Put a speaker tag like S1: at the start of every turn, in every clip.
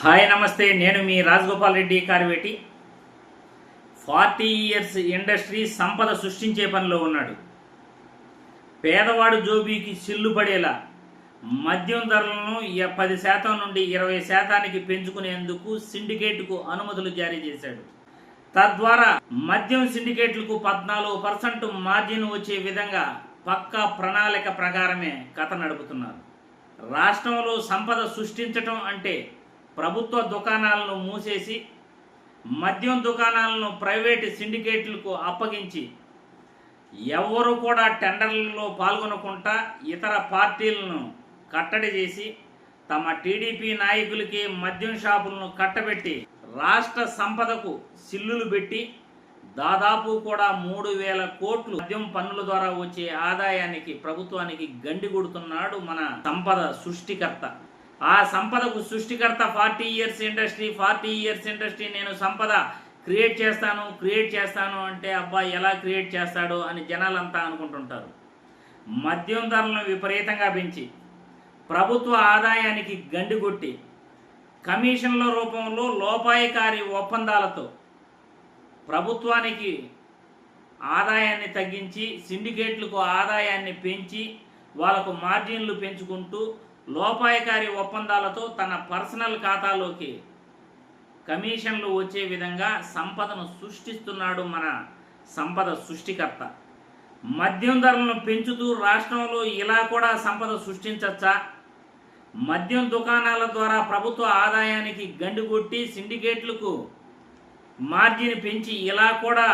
S1: Hi నమస్తే. నేను మీ Rajagopal Reddy Karveti. Forty years industry సంపద సృష్టించే పనిలో ఉన్నాడు. పేదవాడు జోబీకి సిల్లు పడేలా మద్యం ధరలను పది శాతం నుండి ఇరవై శాతానికి పెంచుకునేందుకు సిండికేట్కు అనుమతులు జారీ చేశాడు. తద్వారా మద్యం సిండికేట్లకు పద్నాలుగు పర్సెంట్ మార్జిన్ వచ్చే విధంగా పక్కా ప్రణాళిక ప్రకారమే కథ నడుపుతున్నారు. రాష్ట్రంలో సంపద సృష్టించటం అంటే ప్రభుత్వ దుకాణాలను మూసేసి మద్యం దుకాణాలను ప్రైవేటు సిండికేట్లకు అప్పగించి ఎవరు కూడా టెండర్లలో పాల్గొనకుండా ఇతర పార్టీలను కట్టడి చేసి తమ టీడీపీ నాయకులకి మద్యం షాపులను కట్టబెట్టి రాష్ట్ర సంపదకు సిల్లులు పెట్టి దాదాపు కూడా మూడు వేల కోట్లు మద్యం పన్నుల ద్వారా వచ్చే ఆదాయానికి ప్రభుత్వానికి గండి కొడుతున్నాడు మన సంపద సృష్టికర్త. ఆ సంపదకు సృష్టికర్త forty years industry forty years industry నేను సంపద క్రియేట్ చేస్తాను క్రియేట్ చేస్తాను అంటే అబ్బా ఎలా క్రియేట్ చేస్తాడో అని జనాలంతా అనుకుంటుంటారు. మద్యం ధరలను విపరీతంగా పెంచి ప్రభుత్వ ఆదాయానికి గండి కొట్టి కమిషన్ల రూపంలో లోపాయకారి ఒప్పందాలతో ప్రభుత్వానికి ఆదాయాన్ని తగ్గించి సిండికేట్లకు ఆదాయాన్ని పెంచి వాళ్ళకు మార్జిన్లు పెంచుకుంటూ లోపాయకారి ఒప్పందాలతో తన పర్సనల్ ఖాతాలోకి కమిషన్లు వచ్చే విధంగా సంపదను సృష్టిస్తున్నాడు మన సంపద సృష్టికర్త. మద్యం ధరలను పెంచుతూ రాష్ట్రంలో ఇలా కూడా సంపద సృష్టించచ్చా? మద్యం దుకాణాల ద్వారా ప్రభుత్వ ఆదాయానికి గండి కొట్టి సిండికేట్లకు మార్జిన్ పెంచి ఇలా కూడా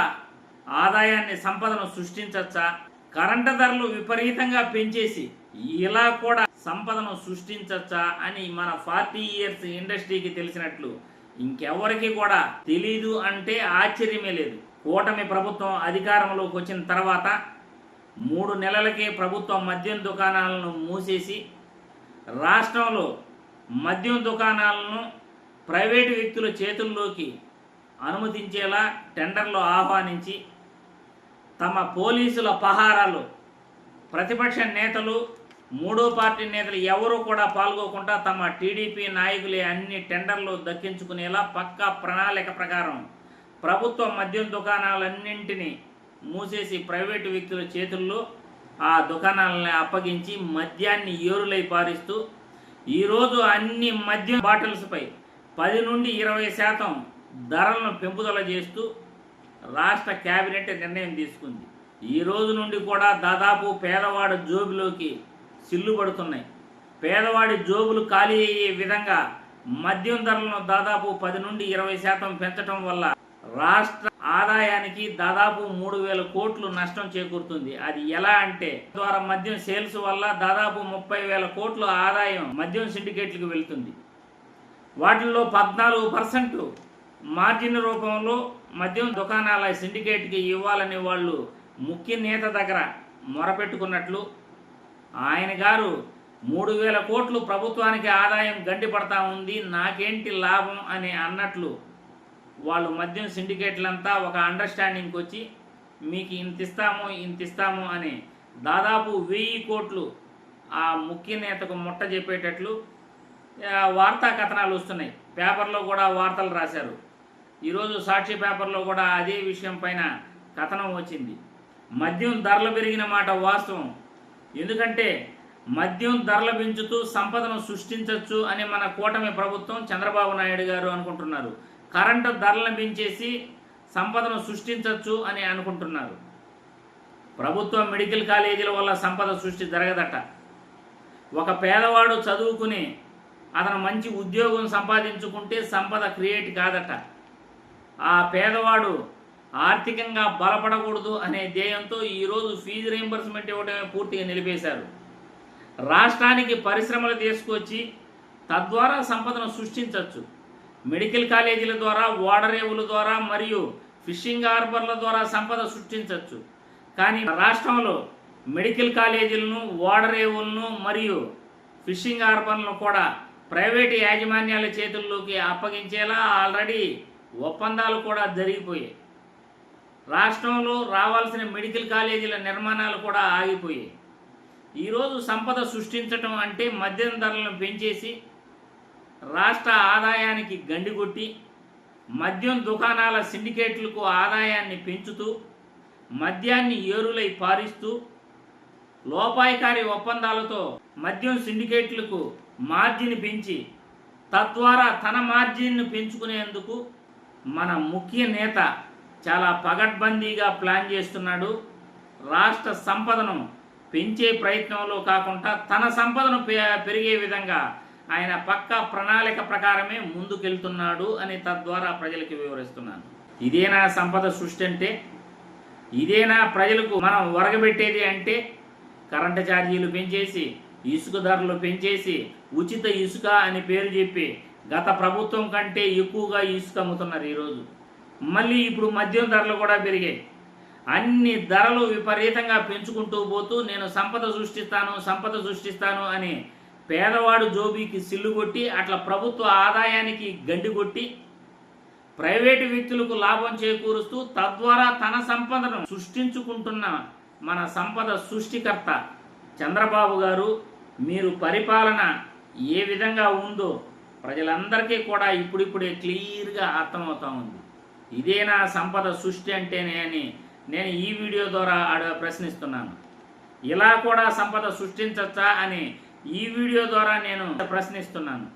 S1: ఆదాయాన్ని సంపదను సృష్టించచ్చా? కరెంటు ధరలు విపరీతంగా పెంచేసి ఇలా కూడా సంపదను సృష్టించచ్చా అని మన ఫార్టీ ఇయర్స్ ఇండస్ట్రీకి తెలిసినట్లు ఇంకెవరికి కూడా తెలీదు అంటే ఆశ్చర్యమే లేదు. కూటమి ప్రభుత్వం అధికారంలోకి వచ్చిన తర్వాత మూడు నెలలకే ప్రభుత్వం మద్యం దుకాణాలను మూసేసి రాష్ట్రంలో మద్యం దుకాణాలను ప్రైవేటు వ్యక్తుల చేతుల్లోకి అనుమతించేలా టెండర్లు ఆహ్వానించి తమ పోలీసుల పహారాలు ప్రతిపక్ష నేతలు మూడో పార్టీ నేతలు ఎవరూ కూడా పాల్గొకుండా తమ టీడీపీ నాయకులే అన్ని టెండర్లు దక్కించుకునేలా పక్కా ప్రణాళిక ప్రకారం ప్రభుత్వ మద్యం దుకాణాలన్నింటినీ మూసేసి ప్రైవేటు వ్యక్తుల చేతుల్లో ఆ దుకాణాలని అప్పగించి మద్యాన్ని ఏరులై పారిస్తూ ఈరోజు అన్ని మద్యం బాటిల్స్పై పది నుండి ఇరవై శాతం ధరలను పెంపుదల చేస్తూ రాష్ట్ర కేబినెట్ నిర్ణయం తీసుకుంది. ఈ రోజు నుండి కూడా దాదాపు పేదవాడు జోబిలోకి సిల్లు పడుతున్నాయి పేదవాడి జోబులు ఖాళీ అయ్యే విధంగా మద్యం ధరలను దాదాపు పది నుండి ఇరవై శాతం పెంచడం వల్ల రాష్ట్ర ఆదాయానికి దాదాపు మూడు వేల కోట్లు నష్టం చేకూరుతుంది. అది ఎలా అంటే ద్వారా మద్యం సేల్స్ వల్ల దాదాపు ముప్పై వేల కోట్ల ఆదాయం మద్యం సిండికేట్లకు వెళ్తుంది. వాటిల్లో పద్నాలుగు పర్సెంట్ మార్జిన్ రూపంలో మద్యం దుకాణాల సిండికేట్కి ఇవ్వాలని వాళ్ళు ముఖ్య నేత దగ్గర మొరపెట్టుకున్నట్లు ఆయన గారు మూడు వేల కోట్లు ప్రభుత్వానికి ఆదాయం గండిపడతా ఉంది నాకేంటి లాభం అని అన్నట్లు వాళ్ళు మద్యం సిండికేట్లంతా ఒక అండర్స్టాండింగ్కి వచ్చి మీకు ఇంత ఇస్తాము ఇంత ఇస్తాము అని దాదాపు వెయ్యి కోట్లు ఆ ముఖ్య నేతకు ముట్ట చెప్పేటట్లు వార్తా కథనాలు వస్తున్నాయి. పేపర్లో కూడా వార్తలు రాశారు. ఈరోజు సాక్షి పేపర్లో కూడా అదే విషయం పైన కథనం వచ్చింది. మద్యం ధరలు పెరిగిన మాట వాస్తవం. ఎందుకంటే మద్యం ధరలు పెంచుతూ సంపదను సృష్టించవచ్చు అని మన కూటమి ప్రభుత్వం చంద్రబాబు నాయుడు గారు అనుకుంటున్నారు. కరెంటు ధరలను పెంచేసి సంపదను సృష్టించవచ్చు అని అనుకుంటున్నారు. ప్రభుత్వ మెడికల్ కాలేజీల వల్ల సంపద సృష్టి జరగదట. ఒక పేదవాడు చదువుకుని అతను మంచి ఉద్యోగం సంపాదించుకుంటే సంపద క్రియేట్ కాదట. ఆ పేదవాడు ఆర్థికంగా బలపడకూడదు అనే ధ్యేయంతో ఈరోజు ఫీజు రీంబర్స్మెంట్ ఇవ్వడమే పూర్తిగా నిలిపేశారు. రాష్ట్రానికి పరిశ్రమలు తీసుకొచ్చి తద్వారా సంపదను సృష్టించవచ్చు. మెడికల్ కాలేజీల ద్వారా ఓడరేవుల ద్వారా మరియు ఫిషింగ్ హార్బర్ల ద్వారా సంపద సృష్టించవచ్చు. కానీ రాష్ట్రంలో మెడికల్ కాలేజీలను ఓడరేవులను మరియు ఫిషింగ్ హార్బర్లను కూడా ప్రైవేటు యాజమాన్యాల చేతుల్లోకి అప్పగించేలా ఆల్రెడీ ఒప్పందాలు కూడా జరిగిపోయాయి. రాష్ట్రంలో రావాల్సిన మెడికల్ కాలేజీల నిర్మాణాలు కూడా ఆగిపోయాయి. ఈరోజు సంపద సృష్టించటం అంటే మద్యం ధరలను పెంచేసి రాష్ట్ర ఆదాయానికి గండిగొట్టి మద్యం దుకాణాల సిండికేట్లకు ఆదాయాన్ని పెంచుతూ మద్యాన్ని ఏరులై పారిస్తూ లోపాయికారి ఒప్పందాలతో మద్యం సిండికేట్లకు మార్జిన్ పెంచి తద్వారా తన మార్జిన్ను పెంచుకునేందుకు మన ముఖ్య నేత చాలా పగడ్బందీగా ప్లాన్ చేస్తున్నాడు. రాష్ట్ర సంపదను పెంచే ప్రయత్నంలో కాకుండా తన సంపదను పె- పెరిగే విధంగా ఆయన పక్కా ప్రణాళిక ప్రకారమే ముందుకెళ్తున్నాడు అని తద్వారా ప్రజలకు వివరిస్తున్నాను. ఇదేనా సంపద సృష్టి అంటే ఇదేనా ప్రజలకు మనం వరగబెట్టేది అంటే కరెంటు ఛార్జీలు పెంచేసి ఇసుక ధరలు పెంచేసి ఉచిత ఇసుక అని పేరు చెప్పి గత ప్రభుత్వం కంటే ఎక్కువగా ఇసుక అమ్ముతున్నారు ఈరోజు. మళ్ళీ ఇప్పుడు మద్యం ధరలు కూడా పెరిగాయి. అన్ని ధరలు విపరీతంగా పెంచుకుంటూ పోతూ నేను సంపద సృష్టిస్తాను సంపద సృష్టిస్తాను అని పేదవాడు జోబీకి సిల్లు కొట్టి అట్లా ప్రభుత్వ ఆదాయానికి గండి కొట్టి ప్రైవేటు వ్యక్తులకు లాభం చేకూరుస్తూ తద్వారా తన సంపదను సృష్టించుకుంటున్న మన సంపద సృష్టికర్త చంద్రబాబు గారు మీరు పరిపాలన ఏ విధంగా ఉందో ప్రజలందరికీ కూడా ఇప్పుడిప్పుడే క్లియర్గా అర్థమవుతా ఉంది. ఇదేనా సంపద సృష్టి అంటేనే అని నేను ఈ వీడియో ద్వారా ఆడ ప్రశ్నిస్తున్నాను. ఇలా కూడా సంపద సృష్టించచ్చా అని ఈ వీడియో ద్వారా నేను ప్రశ్నిస్తున్నాను.